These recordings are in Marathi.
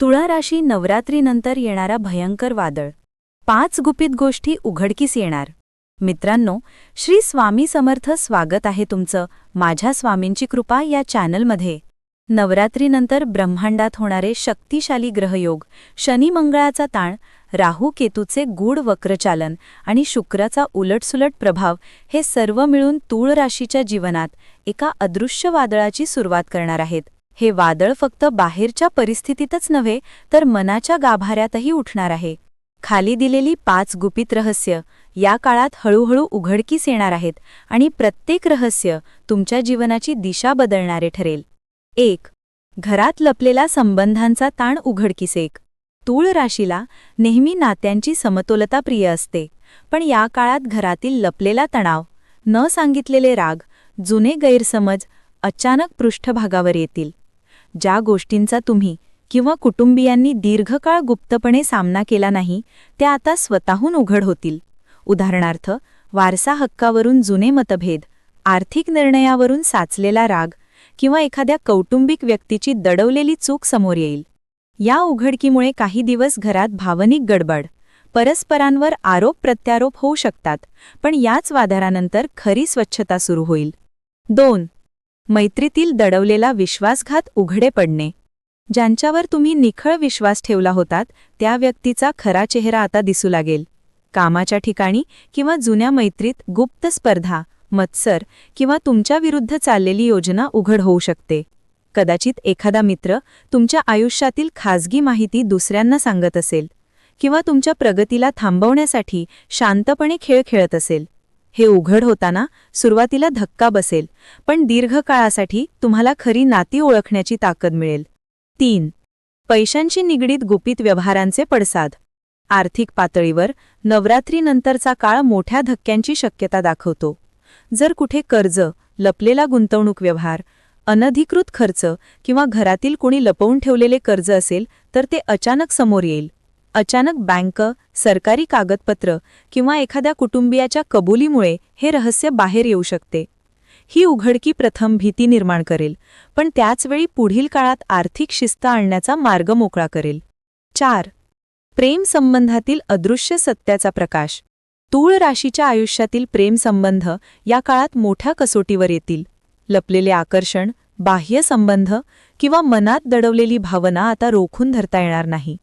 तुळा राशी नवरात्रीनंतर येणारा भयंकर वादळ. पाच गुपित गोष्टी उघडकीस येणार. मित्रांनो श्री स्वामी समर्थ स्वागत आहे तुमचं माझ्या स्वामींची कृपा या चॅनलमध्ये. नवरात्रीनंतर ब्रह्मांडात होणारे शक्तिशाली ग्रहयोग शनी मंगळाचा ताण राहू केतूचे गूढ वक्रचालन आणि शुक्राचा उलटसुलट प्रभाव हे सर्व मिळून तूळ राशीच्या जीवनात एका अदृश्य वादळाची सुरुवात करणार आहेत. हे वादळ फक्त बाहेरच्या परिस्थितीतच नव्हे तर मनाच्या गाभाऱ्यातही उठणार आहे. खाली दिलेली पाच गुपित रहस्य या काळात हळूहळू उघडकीस येणार आहेत आणि प्रत्येक रहस्य तुमच्या जीवनाची दिशा बदलणारे ठरेल. एक घरात लपलेला संबंधांचा ताण उघडकीस एक. तूळ राशीला नेहमी नात्यांची समतोलता प्रिय असते पण या काळात घरातील लपलेला तणाव न सांगितलेले राग जुने गैरसमज अचानक पृष्ठभागावर येतील. ज्या गोष्टींचा तुम्ही किंवा कुटुंबियांनी दीर्घकाळ गुप्तपणे सामना केला नाही त्या आता स्वतःहून उघड होतील. उदाहरणार्थ वारसा हक्कावरून जुने मतभेद आर्थिक निर्णयावरून साचलेला राग किंवा एखाद्या कौटुंबिक व्यक्तीची दडवलेली चूक समोर येईल. या उघडकीमुळे काही दिवस घरात भावनिक गडबड परस्परांवर आरोप प्रत्यारोप होऊ शकतात पण याच वादारानंतर खरी स्वच्छता सुरू होईल. दोन मैत्रीतील दडवलेला विश्वासघात उघडे पडणे. ज्यांच्यावर तुम्ही निखळ विश्वास ठेवला होतात त्या व्यक्तीचा खरा चेहरा आता दिसू लागेल. कामाच्या ठिकाणी किंवा जुन्या मैत्रीत गुप्त स्पर्धा मत्सर किंवा तुमच्याविरुद्ध चाललेली योजना उघड होऊ शकते. कदाचित एखादा मित्र तुमच्या आयुष्यातील खाजगी माहिती दुसऱ्यांना सांगत असेल किंवा तुमच्या प्रगतीला थांबवण्यासाठी शांतपणे खेळ खेळत असेल. हे उघड होताना सुरुवातीला धक्का बसेल पण दीर्घकाळासाठी तुम्हाला खरी नाती ओळखण्याची ताकद मिळेल. तीन. पैशांशी निगडीत गुपित व्यवहारांचे पडसाद. आर्थिक पातळीवर नवरात्रीनंतरचा काळ मोठ्या धक्क्यांची शक्यता दाखवतो. जर कुठे कर्ज लपलेला गुंतवणूक व्यवहार अनधिकृत खर्च किंवा घरातील कोणी लपवून ठेवलेले कर्ज असेल तर ते अचानक समोर येईल. अचानक बँक सरकारी कागदपत्र किंवा एखाद्या कुटुंबियाच्या कबुलीमुळे हे रहस्य बाहेर येऊ शकते. ही उघडकी प्रथम भीती निर्माण करेल पण त्याचवेळी पुढील काळात आर्थिक शिस्त आणण्याचा मार्ग मोकळा करेल. चार. प्रेम संबंधातील अदृश्य सत्याचा प्रकाश. तूळ राशीच्या आयुष्यातील प्रेमसंबंध या काळात मोठ्या कसोटीवर येतील. लपलेले आकर्षण बाह्य संबंध किंवा मनात दडवलेली भावना आता रोखून धरता येणार नाही.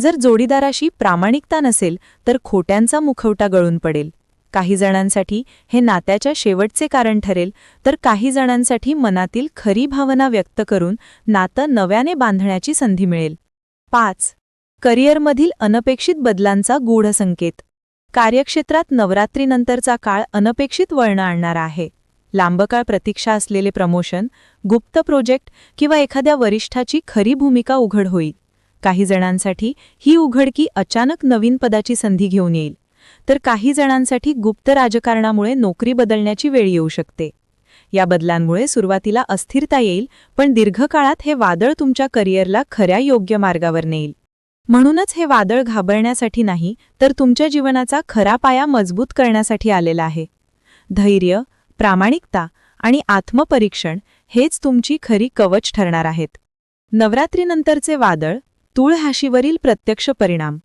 जर जोडीदाराशी प्रामाणिकता नसेल तर खोट्यांचा मुखवटा गळून पडेल. काही जणांसाठी हे नात्याच्या शेवटचे कारण ठरेल तर काही जणांसाठी मनातील खरी भावना व्यक्त करून नातं नव्याने बांधण्याची संधी मिळेल. पाच. करिअरमधील अनपेक्षित बदलांचा गूढ संकेत. कार्यक्षेत्रात नवरात्रीनंतरचा काळ अनपेक्षित वळण आणणारा आहे. लांबकाळ प्रतीक्षा असलेले प्रमोशन गुप्त प्रोजेक्ट किंवा एखाद्या वरिष्ठाची खरी भूमिका उघड होईल. काही जणांसाठी ही उघडकी अचानक नवीन पदाची संधी घेऊन येईल. तर काही जणांसाठी गुप्त राजकारणामुळे नोकरी बदलण्याची वेळ येऊ शकते. या बदलांमुळे सुरुवातीला अस्थिरता येईल पण दीर्घकाळात हे वादळ तुमच्या करिअरला खऱ्या योग्य मार्गावर नेईल. म्हणूनच हे वादळ घाबरण्यासाठी नाही तर तुमच्या जीवनाचा खरा पाया मजबूत करण्यासाठी आलेला आहे. धैर्य प्रामाणिकता आणि आत्मपरीक्षण हेच तुमची खरी कवच ठरणार आहेत. नवरात्रीनंतरचे वादळ तुळहाशीवरील प्रत्यक्ष परिणाम.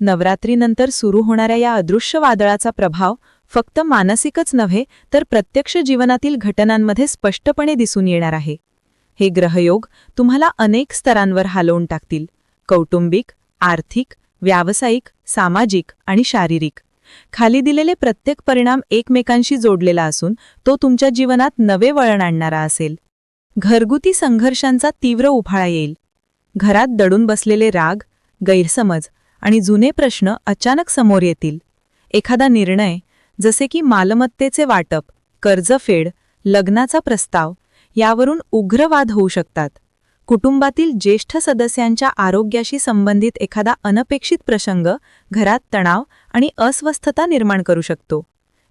नवरात्रीनंतर सुरू होणाऱ्या या अदृश्य वादळाचा प्रभाव फक्त मानसिकच नव्हे तर प्रत्यक्ष जीवनातील घटनांमध्ये स्पष्टपणे दिसून येणार आहे. हे ग्रहयोग तुम्हाला अनेक स्तरांवर हालवून टाकतील. कौटुंबिक आर्थिक व्यावसायिक सामाजिक आणि शारीरिक. खाली दिलेले प्रत्येक परिणाम एकमेकांशी जोडलेला असून तो तुमच्या जीवनात नवे वळण आणणारा असेल. घरगुती संघर्षांचा तीव्र उफाळा येईल. घरात दडून बसलेले राग गैरसमज आणि जुने प्रश्न अचानक समोर येतील. एखादा निर्णय जसे की मालमत्तेचे वाटप कर्जफेड लग्नाचा प्रस्ताव यावरून उग्रवाद होऊ शकतात. कुटुंबातील ज्येष्ठ सदस्यांच्या आरोग्याशी संबंधित एखादा अनपेक्षित प्रसंग घरात तणाव आणि अस्वस्थता निर्माण करू शकतो.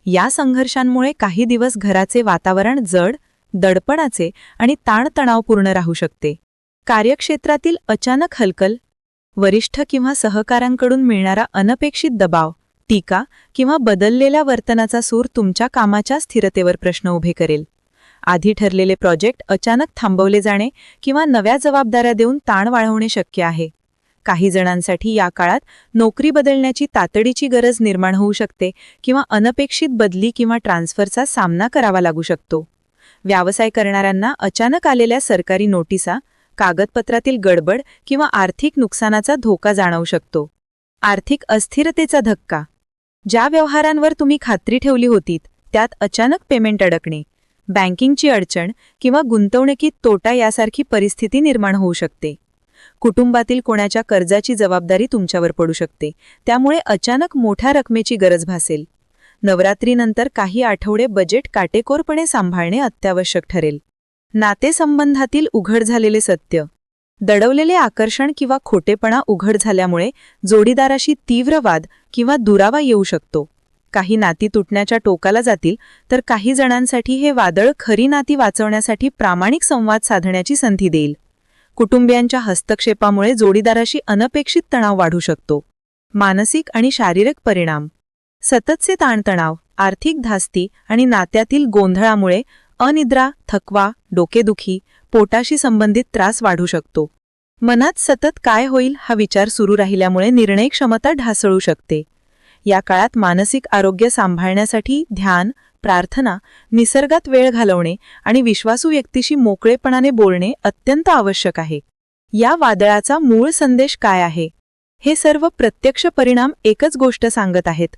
या संघर्षांमुळे काही दिवस घराचे वातावरण जड दडपणाचे आणि ताणतणावपूर्ण राहू शकते. कार्यक्षेत्रातील अचानक हलकल वरिष्ठ किंवा सहकाऱ्यांकडून मिळणारा अनपेक्षित दबाव टीका किंवा बदललेल्या वर्तनाचा सूर तुमच्या कामाच्या स्थिरतेवर प्रश्न उभे करेल. आधी ठरलेले प्रोजेक्ट अचानक थांबवले जाणे किंवा नव्या जबाबदाऱ्या देऊन ताण वाढवणे शक्य आहे. काही जणांसाठी या काळात नोकरी बदलण्याची तातडीची गरज निर्माण होऊ शकते किंवा अनपेक्षित बदली किंवा ट्रान्सफरचा सामना करावा लागू शकतो. व्यवसाय करणाऱ्यांना अचानक आलेल्या सरकारी नोटिसा कागदपत्रातील गडबड किंवा आर्थिक नुकसानाचा धोका जाणवू शकतो. आर्थिक अस्थिरतेचा धक्का. ज्या व्यवहारांवर तुम्ही खात्री ठेवली होतीत त्यात अचानक पेमेंट अडकणे बँकिंगची अडचण किंवा गुंतवणुकीत तोटा यासारखी परिस्थिती निर्माण होऊ शकते. कुटुंबातील कोणाच्या कर्जाची जबाबदारी तुमच्यावर पडू शकते त्यामुळे अचानक मोठ्या रकमेची गरज भासेल. नवरात्रीनंतर काही आठवडे बजेट काटेकोरपणे सांभाळणे अत्यावश्यक ठरेल. नातेसंबंधातील उघड झालेले सत्य. दडवलेले आकर्षण किंवा खोटेपणा उघड झाल्यामुळे जोडीदाराशी तीव्र वाद किंवा दुरावा येऊ शकतो. काही नाती तुटण्याच्या टोकाला जातील तर काही जणांसाठी हे वादळ खरी नाती वाचवण्यासाठी प्रामाणिक संवाद साधण्याची संधी देईल. कुटुंबियांच्या हस्तक्षेपामुळे जोडीदाराशी अनपेक्षित तणाव वाढू शकतो. मानसिक आणि शारीरिक परिणाम. सततचे ताणतणाव आर्थिक धास्ती आणि नात्यातील गोंधळामुळे अनिद्रा थकवा डोकेदुखी पोटाशी संबंधित त्रास वाढू शकतो. मनात सतत काय होईल हा विचार सुरू राहिल्यामुळे निर्णय क्षमता ढासळू शकते. या काळात मानसिक आरोग्य सांभाळण्यासाठी ध्यान प्रार्थना निसर्गात वेळ घालवणे आणि विश्वासू व्यक्तीशी मोकळेपणाने बोलणे अत्यंत आवश्यक आहे. या वादळाचा मूळ संदेश काय आहे? हे सर्व प्रत्यक्ष परिणाम एकच गोष्ट सांगत आहेत.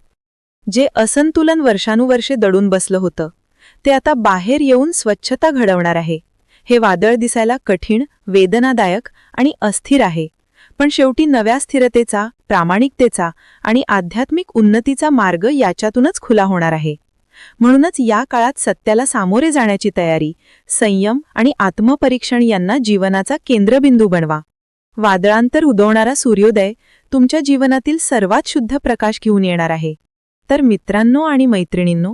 जे असंतुलन वर्षानुवर्षे दडून बसलं होतं. ते आता बाहेर येऊन स्वच्छता घडवणार आहे. हे वादळ दिसायला कठीण वेदनादायक आणि अस्थिर आहे. पण शेवटी नव्या स्थिरतेचा प्रामाणिकतेचा आणि आध्यात्मिक उन्नतीचा मार्ग याच्यातूनच खुला होणार आहे. म्हणूनच या काळात सत्याला सामोरे जाण्याची तयारी संयम आणि आत्मपरीक्षण यांना जीवनाचा केंद्रबिंदू बनवा. वादळांतर उदवणारा सूर्योदय तुमच्या जीवनातील सर्वात शुद्ध प्रकाश घेऊन येणार आहे. तर मित्रांनो आणि मैत्रिणींनो